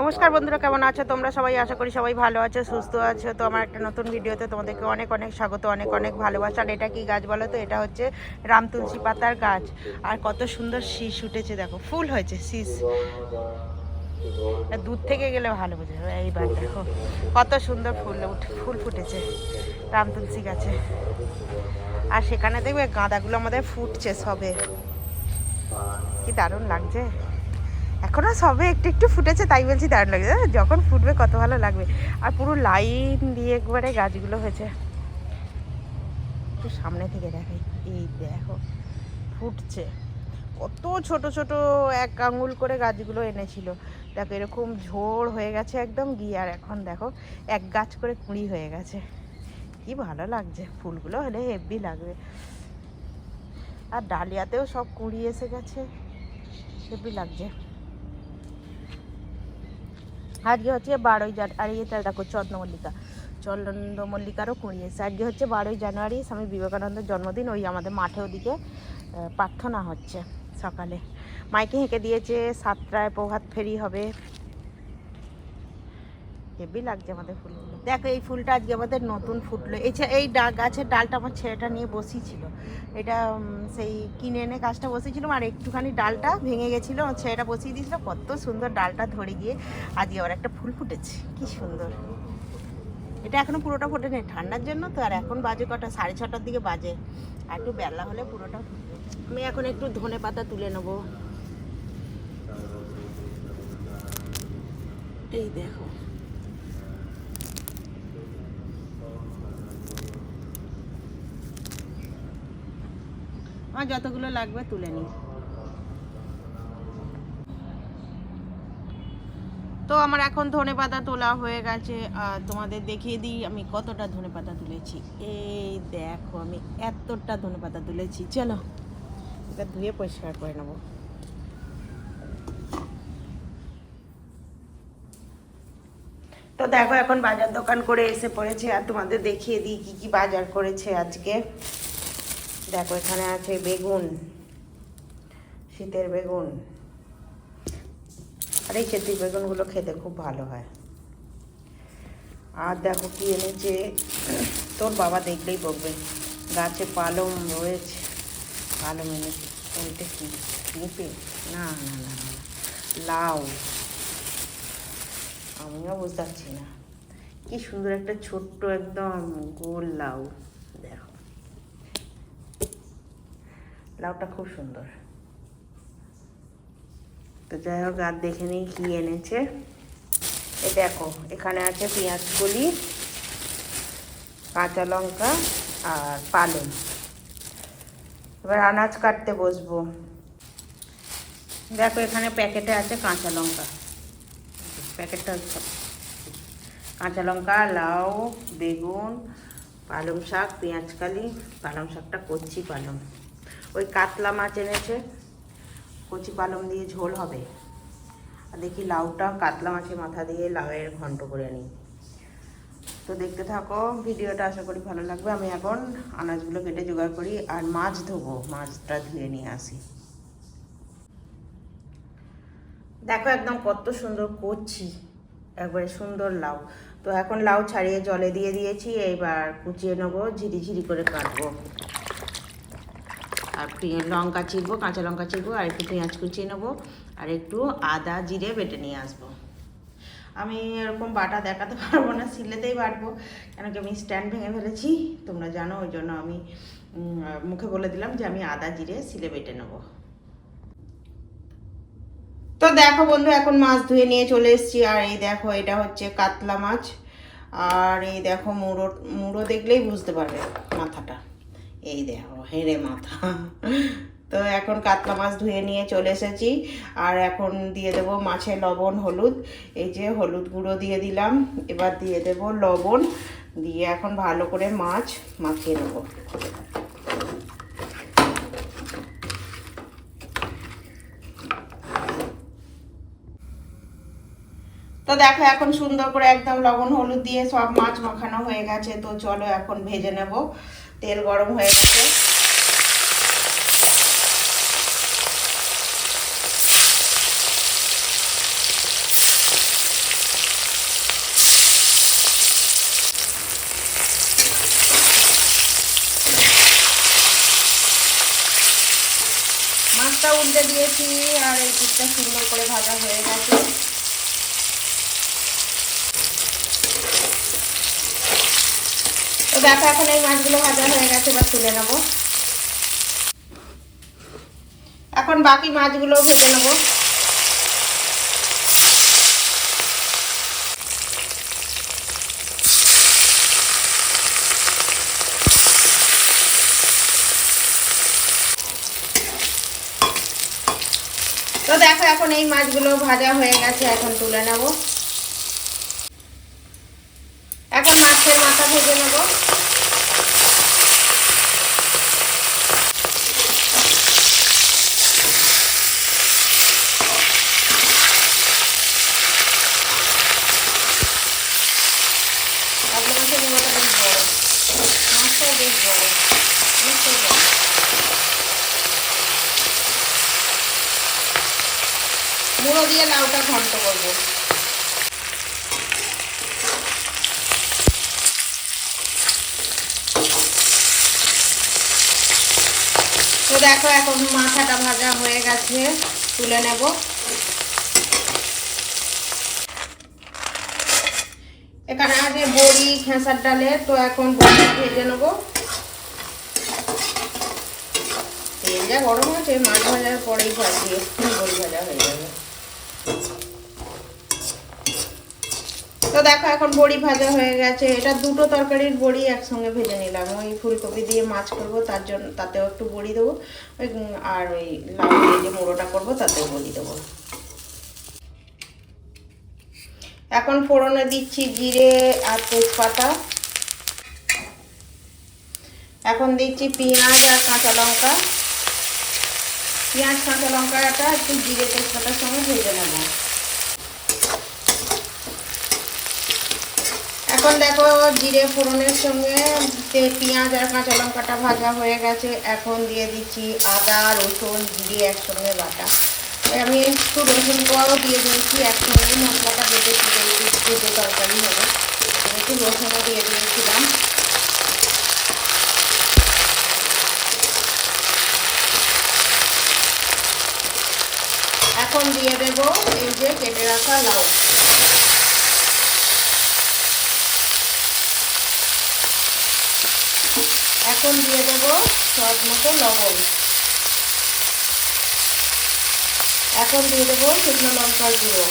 নমস্কার বন্ধুরা, কেমন আছো তোমরা? সবাই আশা করি সবাই ভালো আছো, সুস্থ আছো। তো আমার একটা নতুন ভিডিওতে তোমাদেরকে অনেক অনেক স্বাগত, অনেক অনেক ভালোবাসা। আর এটা কি গাছ বলো তো? এটা হচ্ছে রাম তুলসী পাতার গাছ। আর কত সুন্দর শীষ উঠেছে, দেখো। ফুল হয়েছে, শীষ। দূর থেকে গেলে ভালো বোঝা এইবার দেখো, কত সুন্দর ফুল ফুল ফুটেছে রাম তুলসী গাছে। আর সেখানে দেখবে গাঁদাগুলো আমাদের ফুটছে সবে। কি দারুণ লাগছে। এখনও সবে একটু একটু ফুটেছে, তাই বলছি দারুণ লাগছে? যখন ফুটবে কত ভালো লাগবে। আর পুরো লাইন দিয়ে একবারে গাছগুলো হয়েছে। একটু সামনে থেকে দেখাই। এই দেখো, ফুটছে। কত ছোট ছোট এক আঙুল করে গাছগুলো এনেছিল। দেখো, এরকম ঝোড় হয়ে গেছে একদম গিয়ে। আর এখন দেখো, এক গাছ করে কুঁড়ি হয়ে গেছে। কি ভালো লাগছে। ফুলগুলো হলে হেভি লাগবে। আর ডালিয়াতেও সব কুঁড়ি এসে গেছে। হেভি লাগছে। আজকে হচ্ছে বারোই জান আর এটা দেখো চন্দ্রমল্লিকা চন্দ্রমল্লিকারও কুড়ি এসে আজকে হচ্ছে বারোই জানুয়ারি, স্বামী বিবেকানন্দের জন্মদিন। ওই আমাদের মাঠে ওদিকে প্রার্থনা হচ্ছে সকালে। মাইকে হেঁকে দিয়েছে, সাতটায় প্রভাত ফেরি হবে। হেভি লাগছে আমাদের ফুলগুলো। দেখো, এই ফুলটা আজকে আমাদের নতুন ফুটলো। যে- এই ডা গাছের ডালটা আমার ছেলেটা নিয়ে বসিয়েছিল। এটা সেই কিনে এনে গাছটা বসিয়েছিলাম আর একটুখানি ডালটা ভেঙে গেছিল। আমার ছেলেটা বসিয়ে দিয়েছিল, কত সুন্দর ডালটা ধরে গিয়ে আজকে আবার একটা ফুল ফুটেছে। কি সুন্দর। এটা এখনও পুরোটা ফোটে নেই ঠান্ডার জন্য তো, আর এখন বাজে কটা, সাড়ে ছটার দিকে বাজে। আর একটু বেলা হলে পুরোটা আমি এখন একটু ধনে পাতা তুলে নেব। এই দেখো। আমার যতগুলো লাগবে তুলে নিই। তো আমার এখন ধনে পাতা তোলা হয়ে গেছে, আর তোমাদের দেখিয়ে দিই আমি কতটা ধনে পাতা তুলেছি। এই দেখো, আমি এতটা ধনে পাতা তুলেছি। চলো এটা ধুয়ে পরিষ্কার করে নেব। তো দেখো, এখন বাজার দোকান করে এসে পড়েছে, আর তোমাদের দেখিয়ে দিই কি কি বাজার করেছে আজকে। দেখো, এখানে আছে বেগুন, শীতের বেগুন। আর এই চেতি বেগুনগুলো খেতে খুব ভালো হয়। আর দেখো কি এনেছে, তোর বাবা দেখলেই বলবে গাছে পালং রয়েছে। পালং এনেছে। ওইটা কি? পেঁপে? না না না না। লাউ। আমিও বুঝতে পারছি না। কি সুন্দর একটা ছোট্ট একদম গোল লাউ দেখো লাউটা খুব সুন্দর। তো যাই হোক, আর দেখে নিই কী এনেছে। এ দেখো, এখানে আছে পেঁয়াজ কলি, কাঁচা লঙ্কা আর পালং। এবার আনাজ কাটতে বসবো। দেখো, এখানে প্যাকেটে আছে কাঁচা লঙ্কা। প্যাকেটটা কাঁচা লঙ্কা, লাউ, বেগুন, পালং শাক পেঁয়াজকালি পালং শাকটা কচি পালং। ওই কাতলা মাছ এনেছে, কচি পালং দিয়ে ঝোল হবে। আর দেখি লাউটা কাতলা মাছের মাথা দিয়ে লাউয়ের ঘন্ট করে নিই। তো দেখতে থাকো, ভিডিওটা আশা করি ভালো লাগবে। আমি এখন আনাজগুলো কেটে জোগাড় করি আর মাছ ধোবো, মাছটা ধুয়ে নিয়ে আসি। দেখো একদম কত সুন্দর করছি একবারে সুন্দর লাউ। তো এখন লাউ ছাড়িয়ে জলে দিয়ে দিয়েছি, এইবার কুচিয়ে নেব ঝিরি ঝিরি করে কাটবো। আর পে- লঙ্কা চিরবো, কাঁচা লঙ্কা চিরবো, আর একটু পেঁয়াজ কুচিয়ে নেব, আর একটু আদা, জিরে বেটে নিয়ে আসব। আমি এরকম বাটা দেখাতে পারব না সিলেতেই বাটবো, কেন কি আমি স্ট্যান্ড ভেঙে ফেলেছি, তোমরা জানো, ওই জন্য আমি মুখে বলে দিলাম যে আমি আদা, জিরে সিলে বেটে নেব। তো দেখো বন্ধু, এখন মাছ ধুয়ে নিয়ে চলে এসেছি, আর এই দেখো, এটা হচ্ছে কাতলা মাছ, আর এই দেখো মুড়ো মুড়ো দেখলেই বুঝতে পারবে মাথাটা। এই দেখো হেরে মাথা। তো এখন কাতলা মাছ ধুয়ে নিয়ে চলে এসেছি। আর এখন দিয়ে দেব মাছে লবণ, হলুদ। এই যে হলুদ গুঁড়ো দিয়ে দিলাম। এবার দিয়ে দেব লবণ। দিয়ে এখন ভালো করে মাছ মাখিয়ে নেব। তো দেখো, এখন সুন্দর করে একদম লবণ, হলুদ দিয়ে সব মাছ মাখানো হয়ে গেছে। তো চলো এখন ভেজে নেব। তেল গরম হয়ে গেছে। মাছটা উল্টে দিয়েছি, আর এই পিঠটা সুন্দর করে ভাজা হয়ে গেছে। দেখো, এখন এই মাছগুলো ভাজা হয়ে গেছে, এবার তুলে নেব। এখন বাকি মাছগুলো ভেজে নেব। তো দেখো, এখন এই মাছগুলো ভাজা হয়ে গেছে, এখন তুলে নেব এখন মাছের মাথা ভেজে নেব আপনার মাছের মোটাটা বেশ বড় মাছটাও বেশ বড় অনেকটাই বড় মুড়ো দিয়ে লাউটা ঘন্ট করব। তো দেখো এখন মাথাটা ভাজা হয়ে গেছে, তুলে নেব। এখানে আছে বড়ি, খেসার ডালে, তো এখন বড়ি ভেজে নেব। তেল গরম আছে, মাছ ভাজার পরেই ভাজি একটু বড়ি ভাজা হয়ে যাবে। তো দেখো এখন বড়ি ভাজা হয়ে গেছে। এটা দুটো তরকারির বড়ি একসঙ্গে ভেজে নিলাম। ওই ফুলকপি দিয়ে মাছ করব, তার জন্য তাতেও একটু বড়ি দেবো। আর ওই লাউ দিয়ে যে মোড়োটা করব, তাতেও বড়ি দেবো। এখন ফোড়নে দিচ্ছি জিরে আর তেজপাতা। এখন দিচ্ছি পেঁয়াজ আর কাঁচা লঙ্কা। পেঁয়াজ, কাঁচা লঙ্কাটা একটু জিরে তেজপাতার সঙ্গে ভেজে নেব। এখন দেখো জিরে ফোড়নের সঙ্গে পেঁয়াজ আর কাঁচা লঙ্কাটা ভাজা হয়ে গেছে, এখন দিয়ে দিচ্ছি আদা, রসুন, জিরে একসঙ্গে বাটা। আমি একটু রসুন কোয়াও দিয়ে দিয়েছি, একসঙ্গে মশলাটা বেটে দুটো তরকারি হবে। একটু রসুনও দিয়ে দিয়েছিলাম। এখন দিয়ে দেব, এই যে কেটে রাখা লাউ। এখন দিয়ে দেব স্বাদ মতো লবণ। এখন দিয়ে দেবো শুকনো লঙ্কার গুঁড়ো।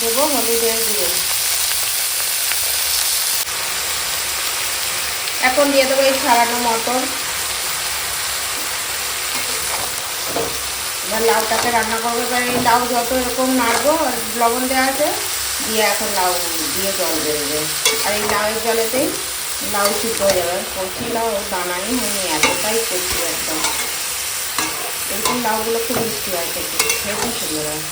দেবো হলুদের গুঁড়ো। এখন দিয়ে দেবো এই ছাড়ানো মটর এবার লাউটাকে রান্না করব, এবার এই লাউ যত এরকম নাড়বো, লবণ দেওয়া আছে, দিয়ে এখন লাউ দিয়ে জল বেরোবে আর এই লাউয়ের জলেতেই লাউ সিদ্ধ হয়ে যাবে। কচি লাউ দানাই হয়নি, এতটাই কচি একদম। এরকম লাউগুলো খুব মিষ্টি হয় খেতে হেভি সুন্দর হয়।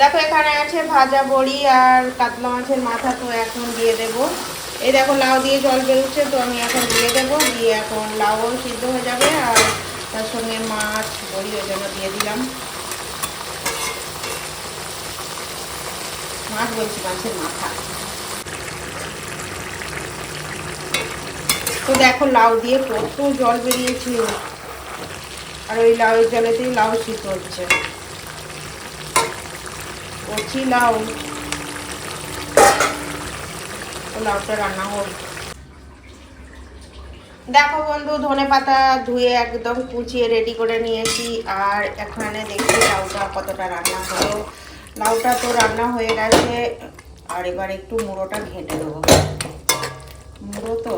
দেখো, এখানে আছে ভাজা বড়ি আর কাতলা মাছের মাথা, তো এখন দিয়ে দেব। এই দেখো লাউ দিয়ে জল বেরোচ্ছে, তো আমি এখন দিয়ে দেব। দিয়ে এখন লাউও সিদ্ধ হয়ে যাবে আর তার সঙ্গে মাছ, বড়ি, ওই জন্য দিয়ে দিলাম। মাছ বলছি, মাছের মাথা। তো দেখো লাউ দিয়ে কত জল বেরিয়েছে। আর ওই লাউয়ের জলেতেই লাউ সিদ্ধ হচ্ছে। কচি লাউ। লাউটা রান্না হোক দেখো বন্ধু, ধনে পাতা ধুয়ে একদম কুচিয়ে রেডি করে নিয়েছি। আর এখানে দেখি লাউটা কতটা রান্না হলো। লাউটা তো রান্না হয়ে গেছে। আর এবার একটু মুড়োটা ঘেঁটে দেবো। মুড়ো তো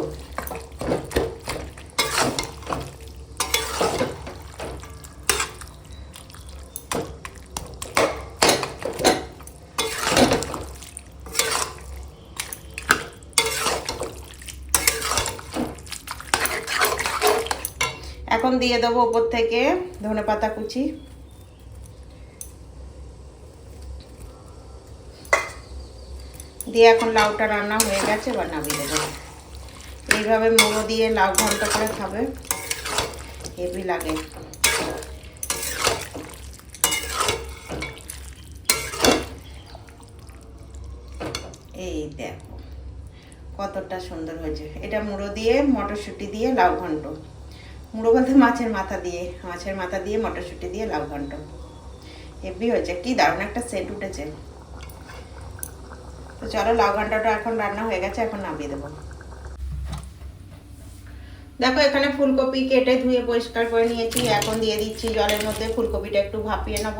এখন দিয়ে দেবো ওপর থেকে ধনে পাতা কুচি। দিয়ে এখন লাউটা রান্না হয়ে গেছে, এবার নামিয়ে দেবো। এইভাবে মোড়ো দিয়ে লাউ ঘন্ট করে খাবে, হেভি লাগে। এই দেখো, কতটা সুন্দর হয়েছে। এটা মুড়ো দিয়ে, মটরশুঁটি দিয়ে লাউ ঘন্ট। মুড়ো বলতে মাছের মাথা দিয়ে, মাছের মাথা দিয়ে মটরশুঁটি দিয়ে লাউ ঘন্ট। হেভি হয়েছে, কি দারুণ একটা সেট উঠেছে। তো চলো, লাউ ঘন্টটা এখন রান্না হয়ে গেছে, এখন নামিয়ে দেবো। দেখো, এখানে ফুলকপি কেটে ধুয়ে পরিষ্কার করে নিয়েছি। এখন দিয়ে দিচ্ছি জলের মধ্যে, ফুলকপিটা একটু ভাপিয়ে নেব।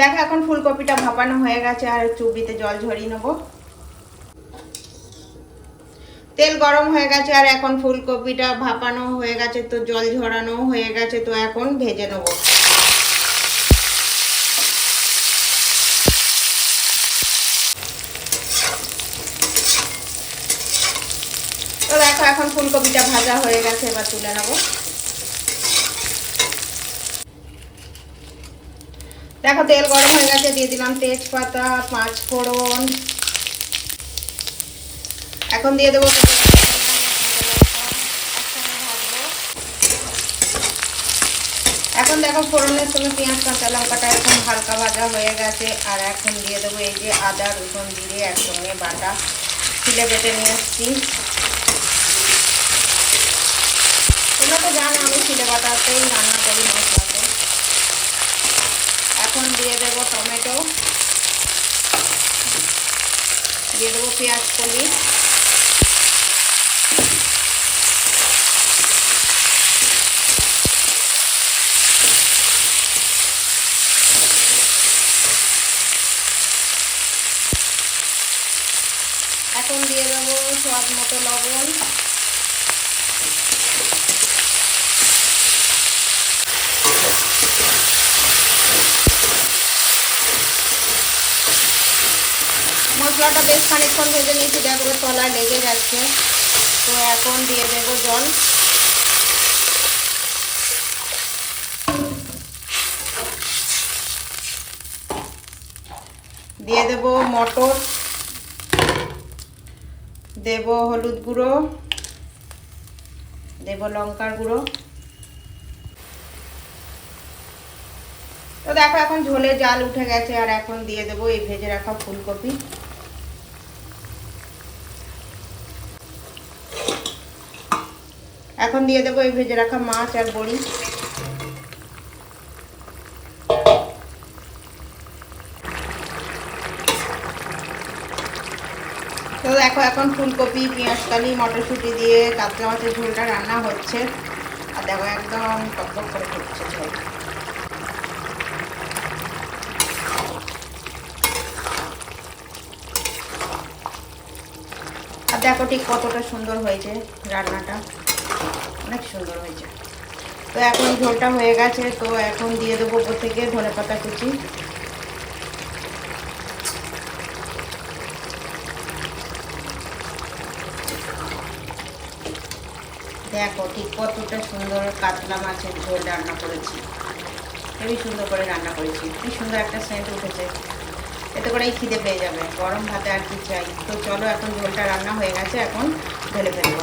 দেখো, এখন ফুলকপিটা ভাপানো হয়ে গেছে, আর চুবড়িতে জল ঝরিয়ে নেব। তেল গরম হয়ে গেছে আর এখন ফুলকপিটা ভাপানো হয়ে গেছে, তো জল ঝরানো হয়ে গেছে, তো এখন ভেজে নেব। তো দেখো এখন ফুলকপিটা ভাজা হয়ে গেছে, এবার তুলে নেব। দেখো তেল গরম হয়ে গেছে, দিয়ে দিলাম তেজপাতা পাঁচ ফোড়ন এখন দিয়ে দেবো এখন দেখো ফোড়নের সঙ্গে পেঁয়াজ, কাঁচা লঙ্কাটা এখন হালকা ভাজা হয়ে গেছে। আর এখন দিয়ে দেবো এই যে আদা, রসুন জিরে একসঙ্গে বাটা। ছিলে বেটে নিয়ে এসছি তোমরা তো জানো আমি ছিলে বাটাতেই রান্না করি মশলাতে। এখন দিয়ে দেবো টমেটো। দিয়ে দেবো পেঁয়াজ কলি এখন দিয়ে দেবো স্বাদ মতো লবণ। মশলাটা বেশ খানিকক্ষণ ভেজে নিয়েছি, দেখো তলায় লেগে যাচ্ছে তো এখন দিয়ে দেবো জল। দিয়ে দেব মটর। দেব হলুদ গুঁড়ো, দেব লঙ্কার গুঁড়ো। তো দেখো এখন ঝোলে জাল উঠে গেছে, আর এখন দিয়ে দেবো এই ভেজে রাখা ফুলকপি। এখন দিয়ে দেবো এই ভেজে রাখা মাছ আর বড়ি তো দেখো, এখন ফুলকপি, পেঁয়াজ কালি, মটরশুঁটি দিয়ে কাতলা মাছের ঝোলটা রান্না হচ্ছে। আর দেখো, একদম টকটক করে ফুটছে ঝোল। আর দেখো ঠিক কতটা সুন্দর হয়েছে রান্নাটা। অনেক সুন্দর হয়েছে। তো এখন ঝোলটা হয়ে গেছে, তো এখন দিয়ে দেবো ওপর থেকে ধনে পাতা কুচি। দেখো ঠিক কতটা সুন্দর কাতলা মাছের ঝোল রান্না করেছি। খুবই সুন্দর করে রান্না করেছি। কি সুন্দর একটা সেন্ট উঠেছে। এতে করেই খিদে পেয়ে যাবে। গরম ভাতে আর কি চাই? তো চলো এখন ঝোলটা রান্না হয়ে গেছে, এখন ঢেলে ফেলব।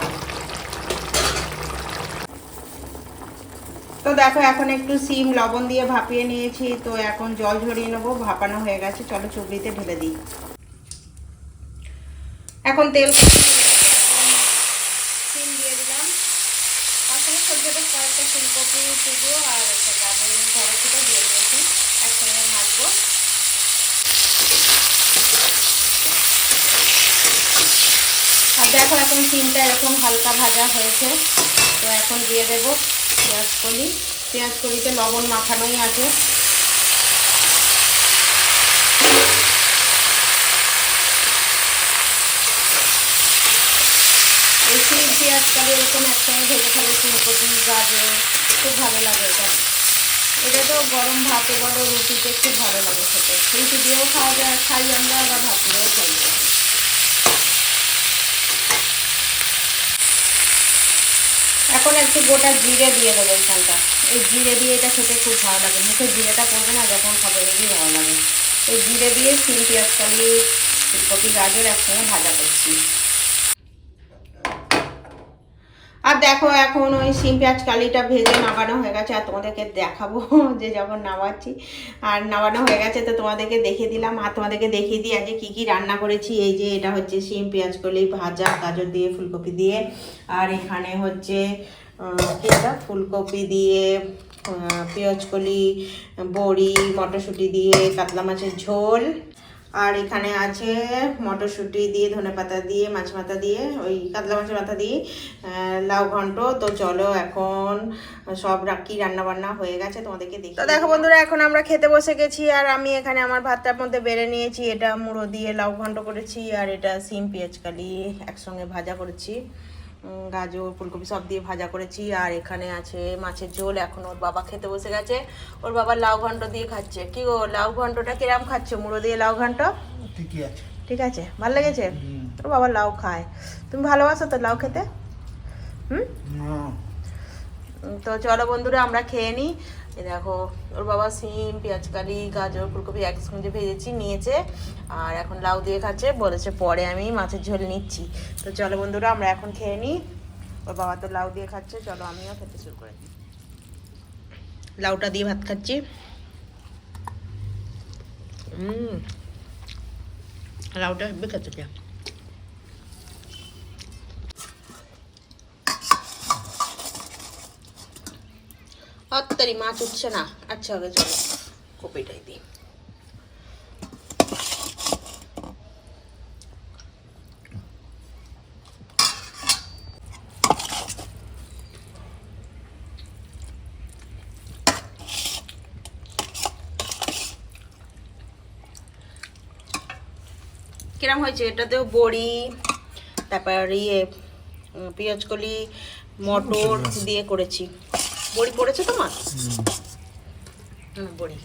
তো দেখো এখন একটু সিম, লবণ দিয়ে ভাপিয়ে নিয়েছি। তো এখন জল ঝরিয়ে নেব, ভাপানো হয়ে গেছে। চলো চুবড়িতে ঢেলে দিই। এখন তেল সিম দিয়ে দিলাম তার সঙ্গে ছোটো ছোটো কয়েকটা ফুলকপি টুকরো আর একটা গাজর ঝড়কুটা দিয়ে দিয়েছি একসঙ্গে ভাজবো আর দেখো এখন সিমটা এরকম হালকা ভাজা হয়েছে। তো এখন দিয়ে দেবো পেঁয়াজ কলি। পেঁয়াজ কলিতে লবণ মাখানোই আছে। এই সিম পেঁয়াজ কালি এরকম একসঙ্গে ভেজে খাবে, ফুলকপি, গাজর, খুব ভালো লাগে এটা। এটা তো গরম ভাতে বলো রুটিতে খুব ভালো লাগে খেতে। রুটি দিয়েও খাওয়া যায়, খাই আমরা আবার ভাত দিয়েও খাই। এখন একটু গোটা জিরে দিয়ে দেবো এইখানটা। এই জিরে দিয়ে এটা খেতে খুব ভালো লাগে। মুখে জিরেটা পড়বে না, যখন খাবে হেবি ভালো লাগে। এই জিরে দিয়ে সিম পেঁয়াজ কালি ফুলকপি গাজর একসঙ্গে ভাজা করছি। আর দেখো এখন ওই সিম পেঁয়াজ কালিটা ভেজে নামানো হয়ে গেছে আর তোমাদেরকে দেখাবো যে যখন নামাচ্ছি। আর নামানো হয়ে গেছে তো তোমাদেরকে দেখিয়ে দিলাম আর তোমাদেরকে দেখিয়ে দিই আজকে কী কী রান্না করেছি। এই যে এটা হচ্ছে সিম পেঁয়াজ কলি ভাজা গাজর দিয়ে ফুলকপি দিয়ে। আর এখানে হচ্ছে এটা ফুলকপি দিয়ে আহ, পেঁয়াজ কলি বড়ি মটরশুঁটি দিয়ে কাতলা মাছের ঝোল। আর এখানে আছে মটরশুঁটি দিয়ে ধনেপাতা দিয়ে মাছ মাথা দিয়ে ওই কাতলা মাছের মাথা দিয়ে লাউ ঘন্ট। তো চলো এখন সব রাখি রান্না বান্না হয়ে গেছে তোমাদেরকে দেখি তো দেখো বন্ধুরা এখন আমরা খেতে বসে গেছি আর আমি এখানে আমার ভাতটার মধ্যে বেড়ে নিয়েছি। এটা মুড়ো দিয়ে লাউ ঘন্ট করেছি আর এটা সিম পেঁয়াজ কালি একসঙ্গে ভাজা করেছি। গাজর ফুলকপি সব দিয়ে ভাজা করেছি। আর এখানে আছে মাছের ঝোল। এখন ওর বাবা খেতে বসে গেছে। ওর বাবা লাউ ঘন্ট দিয়ে খাচ্ছে। কি গো লাউ ঘন্টটা কিরাম খাচ্ছে? মুড়ো দিয়ে লাউ ঘন্ট? ঠিকই আছে। ঠিক আছে। ভালো লেগেছে? ওর বাবা লাউ খায়। তুমি ভালোবাসো তো লাউ খেতে? হুম? তো চলো বন্ধুরা, আমরা খেয়ে নিই। দেখো, ওর বাবা সিম, পেঁয়াজ কালি, গাজর, ফুলকপি একসঙ্গে ভেজেছি, নিয়েছে। আর এখন লাউ দিয়ে খাচ্ছে, বলেছে পরে আমি মাছের ঝোল নিচ্ছি। তো চলো বন্ধুরা, আমরা এখন খেয়ে নিই। ওর বাবা তো লাউ দিয়ে খাচ্ছে, চলো আমিও খেতে শুরু করে। দিই লাউটা দিয়ে ভাত খাচ্ছি। লাউটা হেব্বি খেতে হত্তারি মাছ উঠছে না। আচ্ছা আগে চলো কপিটাই দিই। কিরম হয়েছে? এটাতেও বড়ি তারপর ইয়ে উম, পেঁয়াজ কলি মটর দিয়ে করেছি। বড়ি পড়েছে তোমার? হুম। বড়ি।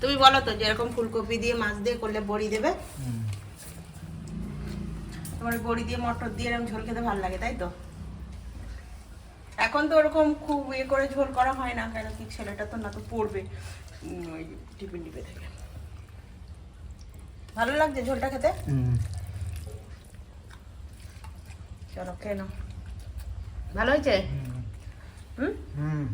তুমি বলো তো যেরকম ফুলকপি দিয়ে মাছ দিয়ে করলে বড়ি দেবে? তোমার বড়ি দিয়ে মটর দিয়ে এরকম ঝোল খেতে ভালো লাগে তাই তো? এখন তো ওরকম খুব ইয়ে করে ঝোল করা হয় না কেন কি ছেলেটা তো না তো পড়বে। ওই টিফিন টিপে থেকে। ভালো লাগছে ঝোলটা খেতে? চলো নাও। ভালো হয়েছে? হুম। হুম?